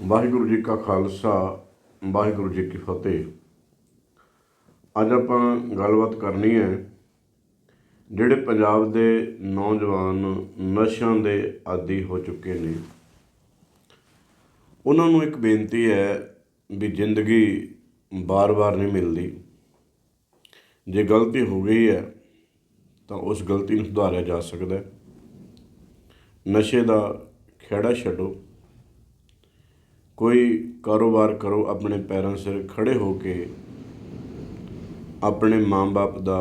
ਵਾਹਿਗੁਰੂ ਜੀ ਕਾ ਖਾਲਸਾ, ਵਾਹਿਗੁਰੂ ਜੀ ਕੀ ਫਤਿਹ। ਅੱਜ ਆਪਾਂ ਗੱਲਬਾਤ ਕਰਨੀ ਹੈ, ਜਿਹੜੇ ਪੰਜਾਬ ਦੇ ਨੌਜਵਾਨ ਨਸ਼ਿਆਂ ਦੇ ਆਦੀ ਹੋ ਚੁੱਕੇ ਨੇ। ਉਹਨਾਂ ਨੂੰ ਇੱਕ ਬੇਨਤੀ ਹੈ ਵੀ ਜ਼ਿੰਦਗੀ ਬਾਰ-ਬਾਰ ਨਹੀਂ ਮਿਲਦੀ। ਜੇ ਗਲਤੀ ਹੋ ਗਈ ਹੈ, ਤਾਂ ਉਸ ਗਲਤੀ ਨੂੰ ਸੁਧਾਰਿਆ ਜਾ ਸਕਦਾ ਹੈ। ਨਸ਼ੇ ਦਾ ਖਹਿੜਾ ਛੱਡੋ। ਕੋਈ ਕਾਰੋਬਾਰ ਕਰੋ, ਆਪਣੇ ਪੈਰਾਂ ਸਿਰ ਖੜੇ ਹੋ ਕੇ ਆਪਣੇ ਮਾਂ-ਬਾਪ ਦਾ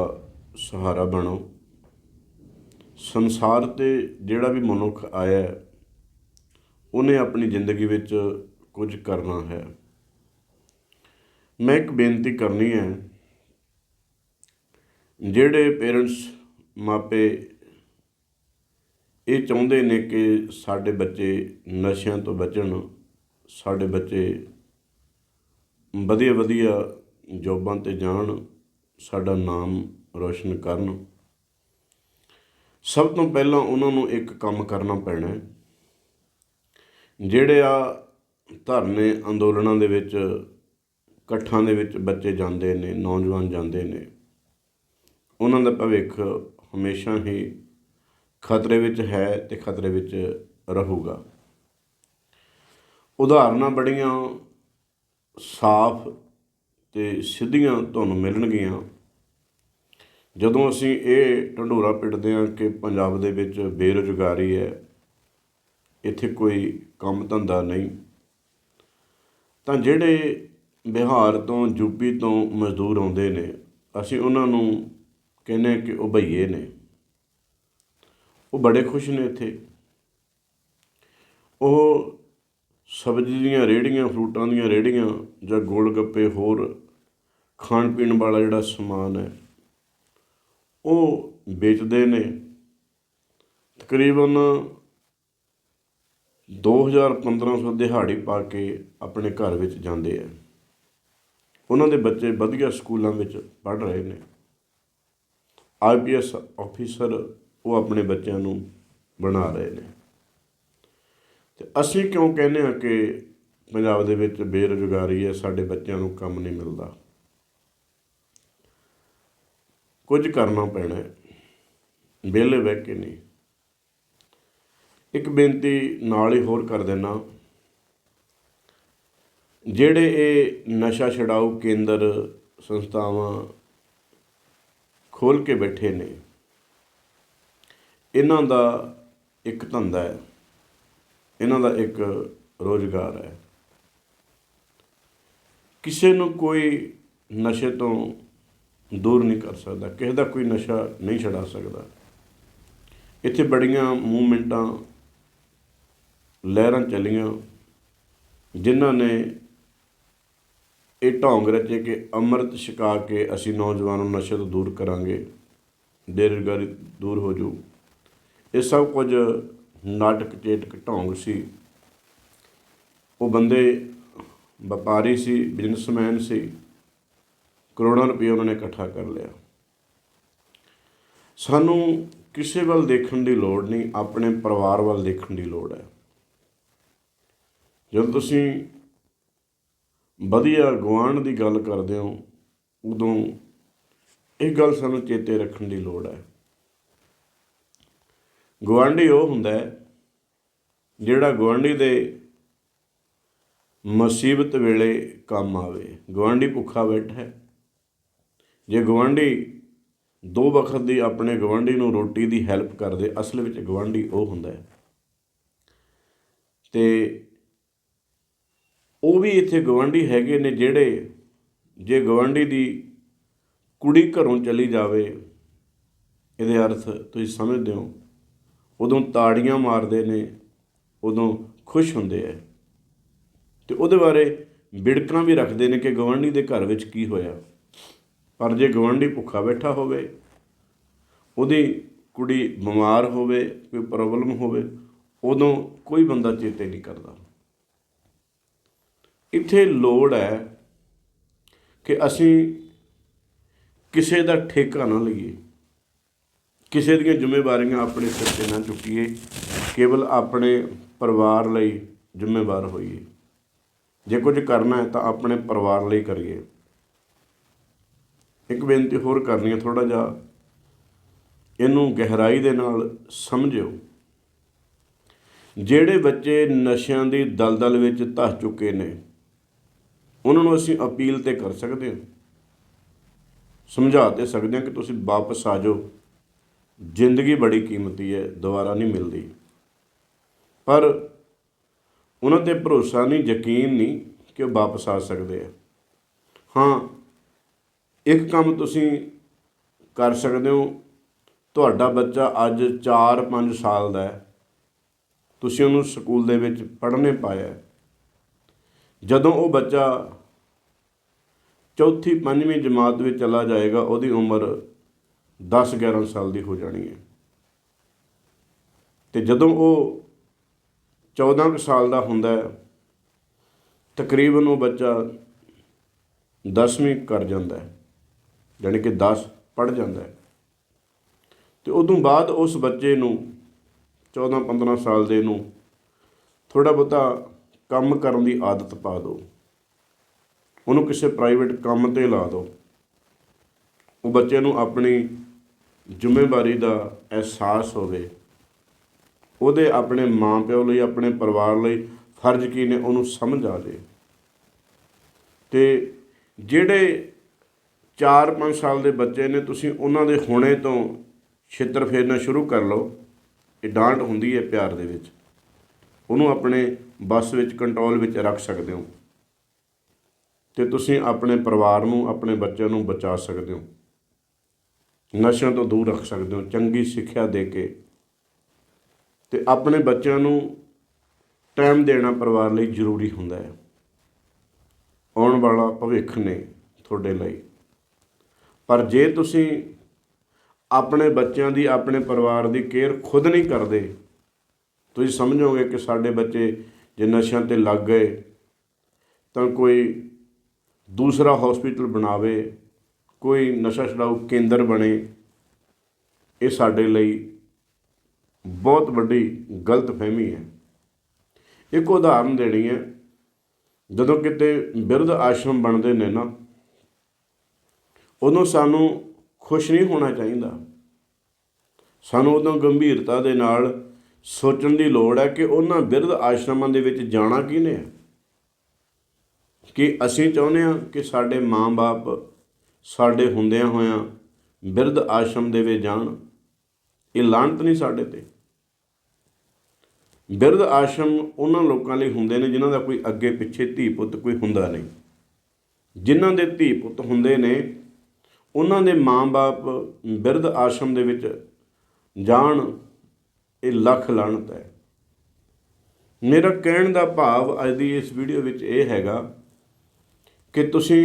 ਸਹਾਰਾ ਬਣੋ। ਸੰਸਾਰ ਤੇ ਜਿਹੜਾ ਵੀ ਮਨੁੱਖ ਆਇਆ ਉਹਨੇ ਆਪਣੀ ਜ਼ਿੰਦਗੀ ਵਿੱਚ ਕੁਝ ਕਰਨਾ ਹੈ। ਮੈਂ ਇੱਕ ਬੇਨਤੀ ਕਰਨੀ ਹੈ, ਜਿਹੜੇ ਪੇਰੈਂਟਸ ਮਾਪੇ ਇਹ ਚਾਹੁੰਦੇ ਨੇ ਕਿ ਸਾਡੇ ਬੱਚੇ ਨਸ਼ਿਆਂ ਤੋਂ ਬਚਣ ਸਾਡੇ ਬੱਚੇ ਵਧੀਆ ਵਧੀਆ ਜੋਬਾਂ ਤੇ ਜਾਣ, ਸਾਡਾ ਨਾਮ ਰੋਸ਼ਨ ਕਰਨ। ਸਭ ਤੋਂ ਪਹਿਲਾਂ ਉਹਨਾਂ ਨੂੰ ਇੱਕ ਕੰਮ ਕਰਨਾ ਪੈਣਾ ਹੈ। ਜਿਹੜੇ ਆ ਧਰਨੇ ਅੰਦੋਲਨਾਂ ਦੇ ਵਿੱਚ, ਇਕੱਠਾਂ ਦੇ ਵਿੱਚ ਬੱਚੇ ਜਾਂਦੇ ਨੇ, ਨੌਜਵਾਨ ਜਾਂਦੇ ਨੇ, ਉਹਨਾਂ ਦਾ ਭਵਿੱਖ ਹਮੇਸ਼ਾ ਹੀ ਖਤਰੇ ਵਿੱਚ ਹੈ ਤੇ ਖਤਰੇ ਵਿੱਚ ਰਹੂਗਾ। ਉਦਾਹਰਨਾਂ ਬੜੀਆਂ ਸਾਫ਼ ਅਤੇ ਸਿੱਧੀਆਂ ਤੁਹਾਨੂੰ ਮਿਲਣਗੀਆਂ। ਜਦੋਂ ਅਸੀਂ ਇਹ ਢੰਡੋਰਾ ਪਿੱਟਦੇ ਹਾਂ ਕਿ ਪੰਜਾਬ ਦੇ ਵਿੱਚ ਬੇਰੁਜ਼ਗਾਰੀ ਹੈ, ਇੱਥੇ ਕੋਈ ਕੰਮ ਧੰਦਾ ਨਹੀਂ, ਤਾਂ ਜਿਹੜੇ ਬਿਹਾਰ ਤੋਂ ਯੂਪੀ ਤੋਂ ਮਜ਼ਦੂਰ ਆਉਂਦੇ ਨੇ, ਅਸੀਂ ਉਹਨਾਂ ਨੂੰ ਕਹਿੰਦੇ ਕਿ ਉਹ ਭਈਏ ਨੇ। ਉਹ ਬੜੇ ਖੁਸ਼ ਨੇ ਇੱਥੇ। ਉਹ ਸਬਜ਼ੀ ਦੀਆਂ ਰੇੜੀਆਂ ਫਰੂਟਾਂ ਦੀਆਂ ਰੇੜੀਆਂ ਜਾਂ ਗੋਲ ਗੱਪੇ ਹੋਰ ਖਾਣ ਪੀਣ ਵਾਲਾ ਜਿਹੜਾ ਸਮਾਨ ਹੈ, ਉਹ ਵੇਚਦੇ ਨੇ। ਤਕਰੀਬਨ 2000-1500 ਦਿਹਾੜੀ ਪਾ ਕੇ ਆਪਣੇ ਘਰ ਵਿੱਚ ਜਾਂਦੇ ਆ। ਉਹਨਾਂ ਦੇ ਬੱਚੇ ਵਧੀਆ ਸਕੂਲਾਂ ਵਿੱਚ ਪੜ੍ਹ ਰਹੇ ਨੇ। ਆਈਪੀਐਸ ਆਫੀਸਰ ਉਹ ਆਪਣੇ ਬੱਚਿਆਂ ਨੂੰ ਬਣਾ ਰਹੇ ਨੇ। ਤੇ ਅਸੀਂ ਕਿਉਂ ਕਹਿੰਦੇ ਹਾਂ ਕਿ ਪੰਜਾਬ ਦੇ ਵਿੱਚ ਬੇਰੁਜ਼ਗਾਰੀ ਹੈ, ਸਾਡੇ ਬੱਚਿਆਂ ਨੂੰ ਕੰਮ ਨਹੀਂ ਮਿਲਦਾ। ਕੁਝ ਕਰਨਾ ਪੈਣਾ ਹੈ, ਵਿਹਲੇ ਬਹਿ ਕੇ ਨਹੀਂ। ਇੱਕ ਬੇਨਤੀ ਨਾਲ ਹੀ ਹੋਰ ਕਰ ਦੇਣਾ ਜਿਹੜੇ ਇਹ ਨਸ਼ਾ ਛਡਾਊ ਕੇਂਦਰ ਸੰਸਥਾਵਾਂ ਖੋਲ ਕੇ ਬੈਠੇ ਨੇ, ਇਹਨਾਂ ਦਾ ਇੱਕ ਧੰਦਾ ਹੈ। ਇਹਨਾਂ ਦਾ ਇੱਕ ਰੋਜ਼ਗਾਰ ਹੈ। ਕਿਸੇ ਨੂੰ ਕੋਈ ਨਸ਼ੇ ਤੋਂ ਦੂਰ ਨਹੀਂ ਕਰ ਸਕਦਾ, ਕਿਸੇ ਦਾ ਕੋਈ ਨਸ਼ਾ ਨਹੀਂ ਛਡਾ ਸਕਦਾ। ਇੱਥੇ ਬੜੀਆਂ ਮੂਵਮੈਂਟਾਂ ਲਹਿਰਾਂ ਚੱਲੀਆਂ, ਜਿਨ੍ਹਾਂ ਨੇ ਇਹ ਢੌਂਗ ਰਚੇ ਕਿ ਅੰਮ੍ਰਿਤ ਛਕਾ ਕੇ ਅਸੀਂ ਨੌਜਵਾਨਾਂ ਨੂੰ ਨਸ਼ੇ ਤੋਂ ਦੂਰ ਕਰਾਂਗੇ, ਬੇਰੁਜ਼ਗਾਰੀ ਦੂਰ ਹੋ ਜਾਊ। ਇਹ ਸਭ ਕੁਝ ਨਾਟਕ ਚੇਟਕ ਢੌਂਗ ਸੀ। ਉਹ ਬੰਦੇ ਵਪਾਰੀ ਸੀ ਬਿਜ਼ਨਸਮੈਨ ਸੀ। ਕਰੋੜਾਂ ਰੁਪਏ ਉਹਨਾਂ ਨੇ ਇਕੱਠਾ ਕਰ ਲਿਆ। ਸਾਨੂੰ ਕਿਸੇ ਵੱਲ ਦੇਖਣ ਦੀ ਲੋੜ ਨਹੀਂ, ਆਪਣੇ ਪਰਿਵਾਰ ਵੱਲ ਦੇਖਣ ਦੀ ਲੋੜ ਹੈ। ਜਦੋਂ ਤੁਸੀਂ ਵਧੀਆ ਗੁਆਂਢ ਦੀ ਗੱਲ ਕਰਦੇ ਹੋ, ਉਦੋਂ ਇਹ ਗੱਲ ਸਾਨੂੰ ਚੇਤੇ ਰੱਖਣ ਦੀ ਲੋੜ ਹੈ। ਗੁਆਂਢੀ ਉਹ ਹੁੰਦਾ ਹੈ ਜਿਹੜਾ ਗੁਆਂਢੀ ਦੇ ਮੁਸੀਬਤ ਵੇਲੇ ਕੰਮ ਆਵੇ। ਗੁਆਂਢੀ ਭੁੱਖਾ ਬੈਠਾ ਹੈ। ਜੇ ਗੁਆਂਢੀ ਦੋ ਵਕਤ ਦੀ ਆਪਣੇ ਗੁਆਂਢੀ ਨੂੰ ਰੋਟੀ ਦੀ ਹੈਲਪ ਕਰਦੇ, ਅਸਲ ਵਿੱਚ ਗੁਆਂਢੀ ਉਹ ਹੁੰਦਾ ਹੈ। ਤੇ ਉਹ ਵੀ ਇੱਥੇ ਗਵਾਂਢੀ ਹੈਗੇ ਨੇ ਜਿਹੜੇ ਜੇ ਗਵਾਂਢੀ ਦੀ ਕੁੜੀ ਘਰੋਂ ਚਲੀ ਜਾਵੇ, ਇਹਦੇ ਅਰਥ ਤੁਸੀਂ ਸਮਝਦੇ ਹੋ। ਉਦੋਂ ਤਾੜੀਆਂ ਮਾਰਦੇ ਨੇ, ਉਦੋਂ ਖੁਸ਼ ਹੁੰਦੇ ਆ ਤੇ ਉਹਦੇ ਬਾਰੇ ਬਿੜਕਾਂ ਵੀ ਰੱਖਦੇ ਨੇ ਕਿ ਗਵਾਂਢੀ ਦੇ ਘਰ ਵਿੱਚ ਕੀ ਹੋਇਆ। ਪਰ ਜੇ ਗਵਾਂਢੀ ਭੁੱਖਾ ਬੈਠਾ ਹੋਵੇ, ਉਹਦੀ ਕੁੜੀ ਬਿਮਾਰ ਹੋਵੇ, ਕੋਈ ਪ੍ਰੋਬਲਮ ਹੋਵੇ, ਉਦੋਂ ਕੋਈ ਬੰਦਾ ਚੇਤੇ ਨਹੀਂ ਕਰਦਾ। ਇੱਥੇ ਲੋੜ ਹੈ ਕਿ ਅਸੀਂ ਕਿਸੇ ਦਾ ਠੇਕਾ ਨਾ ਲਈਏ। ਕਿਸੇ ਦੀਆਂ ਜ਼ਿੰਮੇਵਾਰੀਆਂ ਆਪਣੇ ਸਿਰ ਤੇ ਨਾ ਚੁੱਕੀਏ, ਕੇਵਲ ਆਪਣੇ ਪਰਿਵਾਰ ਲਈ ਜ਼ਿੰਮੇਵਾਰ ਹੋਈਏ। ਜੇ ਕੁਝ ਕਰਨਾ ਹੈ ਤਾਂ ਆਪਣੇ ਪਰਿਵਾਰ ਲਈ ਕਰੀਏ। ਇੱਕ ਬੇਨਤੀ ਹੋਰ ਕਰਨੀ ਹੈ ਥੋੜਾ ਜਿਹਾ। ਇਹਨੂੰ ਗਹਿਰਾਈ ਦੇ ਨਾਲ ਸਮਝਿਓ। ਜਿਹੜੇ ਬੱਚੇ ਨਸ਼ਿਆਂ ਦੀ ਦਲਦਲ ਵਿੱਚ ਧਸ ਚੁੱਕੇ ਨੇ, ਉਹਨਾਂ ਨੂੰ ਅਸੀਂ ਅਪੀਲ ਤੇ ਕਰ ਸਕਦੇ ਹਾਂ। ਸਮਝਾ ਤੇ ਸਕਦੇ ਹਾਂ ਕਿ ਤੁਸੀਂ ਵਾਪਸ ਆ ਜਾਓ। ਜ਼ਿੰਦਗੀ ਬੜੀ ਕੀਮਤੀ ਹੈ, ਦੁਬਾਰਾ ਨਹੀਂ ਮਿਲਦੀ। ਪਰ ਉਹਨਾਂ ਤੇ ਭਰੋਸਾ ਨਹੀਂ, ਯਕੀਨ ਨਹੀਂ ਕਿ ਉਹ ਵਾਪਸ ਆ ਸਕਦੇ ਆ। ਹਾਂ, ਇੱਕ ਕੰਮ ਤੁਸੀਂ ਕਰ ਸਕਦੇ ਹੋ। ਤੁਹਾਡਾ ਬੱਚਾ ਅੱਜ 4-5 ਸਾਲ ਦਾ ਹੈ। ਤੁਸੀਂ ਉਹਨੂੰ ਸਕੂਲ ਦੇ ਵਿੱਚ ਪੜ੍ਹਨੇ ਪਾਇਆ ਜਦੋਂ ਉਹ ਬੱਚਾ ਚੌਥੀ ਪੰਜਵੀਂ ਜਮਾਤ ਵਿੱਚ ਚਲਾ ਜਾਏਗਾ, ਉਹਦੀ ਉਮਰ 10-11 ਸਾਲ ਦੀ ਹੋ ਜਾਣੀ ਹੈ। ਤੇ ਜਦੋਂ ਉਹ 14 ਕੁ ਸਾਲ ਦਾ ਹੁੰਦਾ ਹੈ, ਤਕਰੀਬਨ ਉਹ ਬੱਚਾ 10ਵੀਂ ਕਰ ਜਾਂਦਾ ਹੈ ਯਾਨੀ ਕਿ 10 ਪੜ ਜਾਂਦਾ ਹੈ। ਤੇ ਉਦੋਂ ਬਾਅਦ ਉਸ ਬੱਚੇ ਨੂੰ 14 15 ਸਾਲ ਦੇ ਨੂੰ ਥੋੜਾ ਬਹੁਤਾ ਕੰਮ ਕਰਨ ਦੀ ਆਦਤ ਪਾ ਦਿਓ। ਉਹਨੂੰ ਕਿਸੇ ਪ੍ਰਾਈਵੇਟ ਕੰਮ ਤੇ ਲਾ ਦਿਓ। ਉਹ ਬੱਚੇ ਨੂੰ ਆਪਣੀ ਜ਼ਿੰਮੇਵਾਰੀ ਦਾ ਅਹਿਸਾਸ ਹੋਵੇ, ਉਹਦੇ ਆਪਣੇ ਮਾਪਿਓ ਲਈ, ਆਪਣੇ ਪਰਿਵਾਰ ਲਈ ਫਰਜ਼ ਕੀ ਨੇ ਉਹਨੂੰ ਸਮਝ ਆ ਜੇ। ਤੇ ਜਿਹੜੇ 4-5 ਸਾਲ ਦੇ ਬੱਚੇ ਨੇ, ਤੁਸੀਂ ਉਹਨਾਂ ਦੇ ਹੁਣੇ ਤੋਂ ਛਿੱਤਰ ਫੇਰਨਾ ਸ਼ੁਰੂ ਕਰ ਲਓ। ਇਹ ਡਾਂਟ ਹੁੰਦੀ ਹੈ ਪਿਆਰ ਦੇ ਵਿੱਚ। ਉਹਨੂੰ ਆਪਣੇ ਬਸ ਵਿੱਚ, ਕੰਟਰੋਲ ਵਿੱਚ ਰੱਖ ਸਕਦੇ ਹੋ। ਤੇ ਤੁਸੀਂ ਆਪਣੇ ਪਰਿਵਾਰ ਨੂੰ, ਆਪਣੇ ਬੱਚਿਆਂ ਨੂੰ ਬਚਾ ਸਕਦੇ ਹੋ। ਨਸ਼ਿਆਂ ਤੋਂ ਦੂਰ ਰੱਖ ਸਕਦੇ ਹੋ, ਚੰਗੀ ਸਿੱਖਿਆ ਦੇ ਕੇ ਤੇ ਆਪਣੇ ਬੱਚਿਆਂ ਨੂੰ ਟਾਈਮ ਦੇਣਾ ਪਰਿਵਾਰ ਲਈ ਜ਼ਰੂਰੀ ਹੁੰਦਾ ਹੈ। ਆਉਣ ਵਾਲਾ ਭਵਿੱਖ ਨੇ ਤੁਹਾਡੇ ਲਈ। ਪਰ ਜੇ ਤੁਸੀਂ ਆਪਣੇ ਬੱਚਿਆਂ ਦੀ, ਆਪਣੇ ਪਰਿਵਾਰ ਦੀ ਕੇਅਰ ਖੁਦ ਨਹੀਂ ਕਰਦੇ, ਤੁਸੀਂ ਸਮਝੋਗੇ ਕਿ ਸਾਡੇ ਬੱਚੇ ਜੇ ਨਸ਼ਿਆਂ ਤੇ ਲੱਗ ਗਏ ਤਾਂ ਕੋਈ ਦੂਸਰਾ ਹਸਪੀਟਲ ਬਣਾਵੇ ਕੋਈ ਨਸ਼ਾ ਛਡਾਊ ਕੇਂਦਰ ਬਣੇ, ਇਹ ਸਾਡੇ ਲਈ ਬਹੁਤ ਵੱਡੀ ਗਲਤ ਫਹਿਮੀ ਹੈ। ਇੱਕ ਉਦਾਹਰਨ ਦੇਣੀ ਹੈ, ਜਦੋਂ ਕਿਤੇ ਬਿਰਧ ਆਸ਼ਰਮ ਬਣਦੇ ਨੇ ਨਾ, ਉਦੋਂ ਸਾਨੂੰ ਖੁਸ਼ ਨਹੀਂ ਹੋਣਾ ਚਾਹੀਦਾ। ਸਾਨੂੰ ਉਦੋਂ ਗੰਭੀਰਤਾ ਦੇ ਨਾਲ ਸੋਚਣ ਦੀ ਲੋੜ ਹੈ ਕਿ ਉਹਨਾਂ ਬਿਰਧ ਆਸ਼ਰਮਾਂ ਦੇ ਵਿੱਚ ਜਾਣਾ ਕਿਹਨੇ ਹੈ? ਕਿ ਅਸੀਂ ਚਾਹੁੰਦੇ ਹਾਂ ਕਿ ਸਾਡੇ ਮਾਂ-ਬਾਪ ਸਾਡੇ ਹੁੰਦਿਆਂ ਹੋਇਆਂ ਬਿਰਧ ਆਸ਼ਰਮ ਦੇ ਵਿੱਚ ਜਾਣ, ਇਹ ਲਾਂਤ ਨਹੀਂ ਸਾਡੇ ਤੇ। ਬਿਰਧ ਆਸ਼ਰਮ ਉਹਨਾਂ ਲੋਕਾਂ ਲਈ ਹੁੰਦੇ ਨੇ ਜਿਨ੍ਹਾਂ ਦਾ ਕੋਈ ਅੱਗੇ ਪਿੱਛੇ ਧੀ ਪੁੱਤ ਕੋਈ ਹੁੰਦਾ ਨਹੀਂ। ਜਿਨ੍ਹਾਂ ਦੇ ਧੀ ਪੁੱਤ ਹੁੰਦੇ ਨੇ, ਉਹਨਾਂ ਦੇ ਮਾਂ-ਬਾਪ ਬਿਰਧ ਆਸ਼ਰਮ ਦੇ ਵਿੱਚ ਜਾਣ, ਇਹ ਲੱਖ ਲਾਣਤ ਹੈ। ਮੇਰਾ ਕਹਿਣ ਦਾ ਭਾਵ ਅੱਜ ਦੀ ਇਸ ਵੀਡੀਓ ਵਿੱਚ ਇਹ ਹੈਗਾ ਕਿ ਤੁਸੀਂ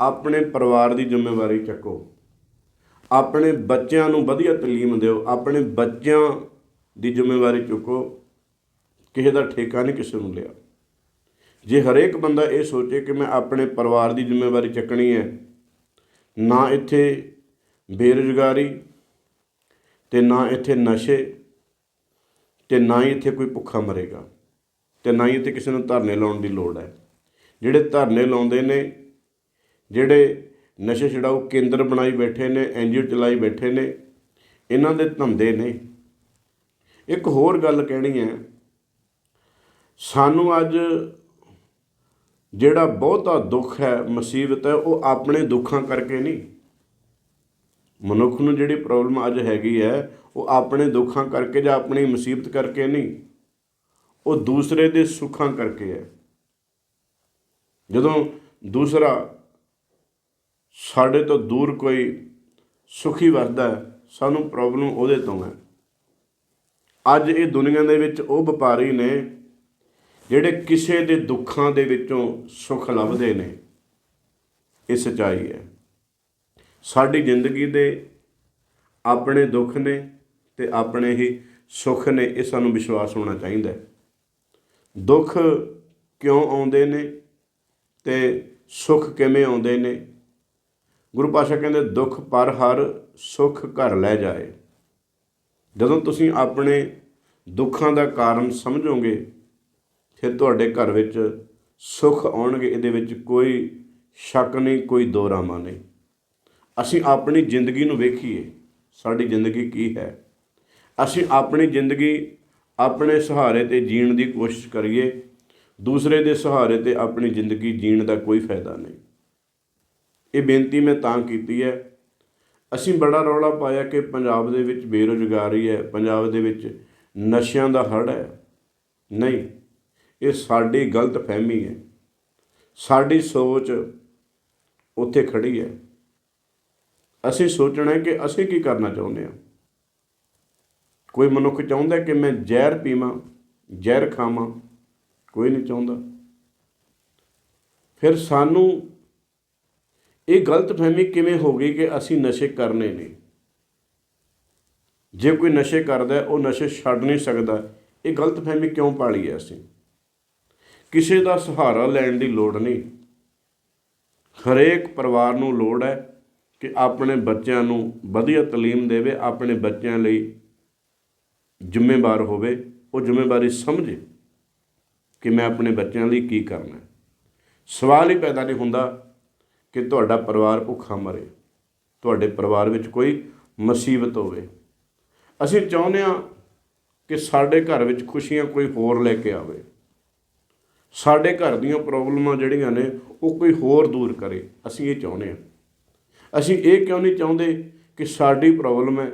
ਆਪਣੇ ਪਰਿਵਾਰ ਦੀ ਜ਼ਿੰਮੇਵਾਰੀ ਚੱਕੋ। ਆਪਣੇ ਬੱਚਿਆਂ ਨੂੰ ਵਧੀਆ ਤਾਲੀਮ ਦਿਓ। ਆਪਣੇ ਬੱਚਿਆਂ ਦੀ ਜ਼ਿੰਮੇਵਾਰੀ ਚੁੱਕੋ। ਕਿਸੇ ਦਾ ਠੇਕਾ ਨਹੀਂ ਕਿਸੇ ਨੂੰ ਲਿਆ। ਜੇ ਹਰੇਕ ਬੰਦਾ ਇਹ ਸੋਚੇ ਕਿ ਮੈਂ ਆਪਣੇ ਪਰਿਵਾਰ ਦੀ ਜ਼ਿੰਮੇਵਾਰੀ ਚੱਕਣੀ ਹੈ, ਨਾ ਇੱਥੇ ਬੇਰੁਜ਼ਗਾਰੀ ਤੇ ਨਾ ਇੱਥੇ ਨਸ਼ੇ ਤੇ ਨਾ ਹੀ ਇੱਥੇ ਕੋਈ ਭੁੱਖਾ ਮਰੇਗਾ ਤੇ ਨਾ ਹੀ ਇੱਥੇ ਕਿਸੇ ਨੂੰ ਧਰਨੇ ਲਾਉਣ ਦੀ ਲੋੜ ਹੈ। ਜਿਹੜੇ ਧਰਨੇ ਲਾਉਂਦੇ ਨੇ ਜਿਹੜੇ ਨਸ਼ੇ ਛਡਾਊ ਕੇਂਦਰ ਬਣਾਈ ਬੈਠੇ ਨੇ ਐਨਜੀਓ ਚਲਾਈ ਬੈਠੇ ਨੇ, ਇਹਨਾਂ ਦੇ ਧੰਦੇ ਨੇ। ਇੱਕ ਹੋਰ ਗੱਲ ਕਹਿਣੀ ਹੈ, ਸਾਨੂੰ ਅੱਜ ਜਿਹੜਾ ਬਹੁਤਾ ਦੁੱਖ ਹੈ, ਮੁਸੀਬਤ ਹੈ, ਉਹ ਆਪਣੇ ਦੁੱਖਾਂ ਕਰਕੇ ਨਹੀਂ। ਮਨੁੱਖ ਨੂੰ ਜਿਹੜੀ ਪ੍ਰੋਬਲਮ ਅੱਜ ਹੈਗੀ ਹੈ, ਉਹ ਆਪਣੇ ਦੁੱਖਾਂ ਕਰਕੇ ਜਾਂ ਆਪਣੀ ਮੁਸੀਬਤ ਕਰਕੇ ਨਹੀਂ, ਉਹ ਦੂਸਰੇ ਦੇ ਸੁੱਖਾਂ ਕਰਕੇ ਹੈ। ਜਦੋਂ ਦੂਸਰਾ ਸਾਡੇ ਤੋਂ ਦੂਰ ਕੋਈ ਸੁਖੀ ਵਰਦਾ ਸਾਨੂੰ ਪ੍ਰੋਬਲਮ ਉਹਦੇ ਤੋਂ ਹੈ। ਅੱਜ ਇਹ ਦੁਨੀਆ ਦੇ ਵਿੱਚ ਉਹ ਵਪਾਰੀ ਨੇ ਜਿਹੜੇ ਕਿਸੇ ਦੇ ਦੁੱਖਾਂ ਦੇ ਵਿੱਚੋਂ ਸੁੱਖ ਲੱਭਦੇ ਨੇ। ਇਹ ਸਚਾਈ ਹੈ। ਸਾਡੀ ਜ਼ਿੰਦਗੀ ਦੇ ਆਪਣੇ ਦੁੱਖ ਨੇ ਤੇ ਆਪਣੇ ਹੀ ਸੁੱਖ ਨੇ, ਇਹ ਸਾਨੂੰ ਵਿਸ਼ਵਾਸ ਹੋਣਾ ਚਾਹੀਦਾ ਹੈ। ਦੁੱਖ ਕਿਉਂ ਆਉਂਦੇ ਨੇ ਤੇ ਸੁੱਖ ਕਿਵੇਂ ਆਉਂਦੇ ਨੇ? ਗੁਰੂ ਪਾਸ਼ਾ ਕਹਿੰਦੇ, ਦੁੱਖ ਪਰ ਹਰ ਸੁੱਖ ਘਰ ਲੈ ਜਾਏ। ਜਦੋਂ ਤੁਸੀਂ ਆਪਣੇ ਦੁੱਖਾਂ ਦਾ ਕਾਰਨ ਸਮਝੋਗੇ, ਫਿਰ ਤੁਹਾਡੇ ਘਰ ਵਿੱਚ ਸੁੱਖ ਆਉਣਗੇ। ਇਹਦੇ ਵਿੱਚ ਕੋਈ ਸ਼ੱਕ ਨਹੀਂ, ਕੋਈ ਦੋਰਾਮਾ ਨਹੀਂ। ਅਸੀਂ ਆਪਣੀ ਜ਼ਿੰਦਗੀ ਨੂੰ ਵੇਖੀਏ, ਸਾਡੀ ਜ਼ਿੰਦਗੀ ਕੀ ਹੈ। ਅਸੀਂ ਆਪਣੀ ਜ਼ਿੰਦਗੀ ਆਪਣੇ ਸਹਾਰੇ ਤੇ ਜੀਣ ਦੀ ਕੋਸ਼ਿਸ਼ ਕਰੀਏ, ਦੂਸਰੇ ਦੇ ਸਹਾਰੇ ਤੇ ਆਪਣੀ ਜ਼ਿੰਦਗੀ ਜੀਣ ਦਾ ਕੋਈ ਫਾਇਦਾ ਨਹੀਂ। ਇਹ ਬੇਨਤੀ ਮੈਂ ਤਾਂ ਕੀਤੀ ਹੈ। ਅਸੀਂ ਬੜਾ ਰੌਲਾ ਪਾਇਆ ਕਿ ਪੰਜਾਬ ਦੇ ਵਿੱਚ ਬੇਰੁਜ਼ਗਾਰੀ ਹੈ, ਪੰਜਾਬ ਦੇ ਵਿੱਚ ਨਸ਼ਿਆਂ ਦਾ ਹੜ੍ਹ ਹੈ। ਨਹੀਂ, ਇਹ ਸਾਡੀ ਗਲਤ ਫਹਿਮੀ ਹੈ। ਸਾਡੀ ਸੋਚ ਉੱਥੇ ਖੜੀ ਹੈ। ਅਸੀਂ ਸੋਚਣਾ ਹੈ ਕਿ ਅਸੀਂ ਕੀ ਕਰਨਾ ਚਾਹੁੰਦੇ ਹਾਂ। ਕੋਈ ਮਨੁੱਖ ਚਾਹੁੰਦਾ ਕਿ ਮੈਂ ਜ਼ਹਿਰ ਪੀਵਾਂ, ਜ਼ਹਿਰ ਖਾਵਾਂ, ਕੋਈ ਨਹੀਂ ਚਾਹੁੰਦਾ। ਫਿਰ ਸਾਨੂੰ ਇਹ ਗਲਤ ਫਹਿਮੀ ਕਿਵੇਂ ਹੋ ਗਈ ਕਿ ਅਸੀਂ ਨਸ਼ੇ ਕਰਨੇ ਨਹੀਂ ਜੇ ਕੋਈ ਨਸ਼ੇ ਕਰਦਾ ਉਹ ਨਸ਼ੇ ਛੱਡ ਨਹੀਂ ਸਕਦਾ। ਇਹ ਗਲਤ ਫਹਿਮੀ ਕਿਉਂ ਪਾਲੀ ਹੈ ਅਸੀਂ? ਕਿਸੇ ਦਾ ਸਹਾਰਾ ਲੈਣ ਦੀ ਲੋੜ ਨਹੀਂ। ਹਰੇਕ ਪਰਿਵਾਰ ਨੂੰ ਲੋੜ ਹੈ ਕਿ ਆਪਣੇ ਬੱਚਿਆਂ ਨੂੰ ਵਧੀਆ ਤਾਲੀਮ ਦੇਵੇ, ਆਪਣੇ ਬੱਚਿਆਂ ਲਈ ਜ਼ਿੰਮੇਵਾਰ ਹੋਵੇ। ਉਹ ਜ਼ਿੰਮੇਵਾਰੀ ਸਮਝੇ ਕਿ ਮੈਂ ਆਪਣੇ ਬੱਚਿਆਂ ਲਈ ਕੀ ਕਰਨਾ ਸਵਾਲ ਹੀ ਪੈਦਾ ਨਹੀਂ ਹੁੰਦਾ ਕਿ ਤੁਹਾਡਾ ਪਰਿਵਾਰ ਭੁੱਖਾ ਮਰੇ। ਤੁਹਾਡੇ ਪਰਿਵਾਰ ਵਿੱਚ ਕੋਈ ਮੁਸੀਬਤ ਹੋਵੇ। ਅਸੀਂ ਚਾਹੁੰਦੇ ਹਾਂ ਕਿ ਸਾਡੇ ਘਰ ਵਿੱਚ ਖੁਸ਼ੀਆਂ ਕੋਈ ਹੋਰ ਲੈ ਕੇ ਆਵੇ। ਸਾਡੇ ਘਰ ਦੀਆਂ ਪ੍ਰੋਬਲਮਾਂ ਜਿਹੜੀਆਂ ਨੇ, ਉਹ ਕੋਈ ਹੋਰ ਦੂਰ ਕਰੇ। ਅਸੀਂ ਇਹ ਚਾਹੁੰਦੇ ਹਾਂ। ਅਸੀਂ ਇਹ ਕਿਉਂ ਨਹੀਂ ਚਾਹੁੰਦੇ ਕਿ ਸਾਡੀ ਪ੍ਰੋਬਲਮ ਹੈ?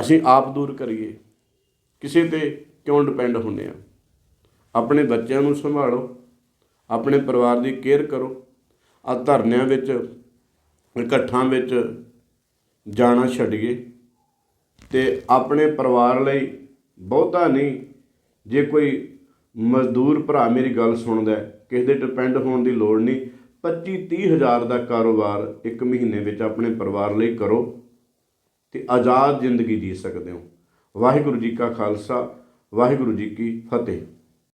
ਅਸੀਂ ਆਪ ਦੂਰ ਕਰੀਏ। ਕਿਸੇ ਤੇ ਕਿਉਂ ਡਿਪੈਂਡ ਹੁੰਦੇ ਆ ਆਪਣੇ ਬੱਚਿਆਂ ਨੂੰ ਸੰਭਾਲੋ। ਆਪਣੇ ਪਰਿਵਾਰ ਦੀ ਕੇਅਰ ਕਰੋ। ਆ ਧਰਨਿਆਂ ਵਿੱਚ, ਇਕੱਠਾਂ ਵਿੱਚ ਜਾਣਾ ਛੱਡੀਏ ਤੇ ਆਪਣੇ ਪਰਿਵਾਰ ਲਈ ਬਹੁਤਾ ਨਹੀਂ, ਜੇ ਕੋਈ ਮਜ਼ਦੂਰ ਭਰਾ ਮੇਰੀ ਗੱਲ ਸੁਣਦਾ ਕਿਸੇ ਦੇ ਡਿਪੈਂਡ ਹੋਣ ਦੀ ਲੋੜ ਨਹੀਂ 25 30 ਹਜ਼ਾਰ ਦਾ ਕਾਰੋਬਾਰ ਇੱਕ ਮਹੀਨੇ ਵਿੱਚ ਆਪਣੇ ਪਰਿਵਾਰ ਲਈ ਕਰੋ ਤੇ ਆਜ਼ਾਦ ਜ਼ਿੰਦਗੀ ਜੀ ਸਕਦੇ ਹੋ। ਵਾਹਿਗੁਰੂ ਜੀ ਕਾ ਖਾਲਸਾ, ਵਾਹਿਗੁਰੂ ਜੀ ਕੀ ਫਤਿਹ।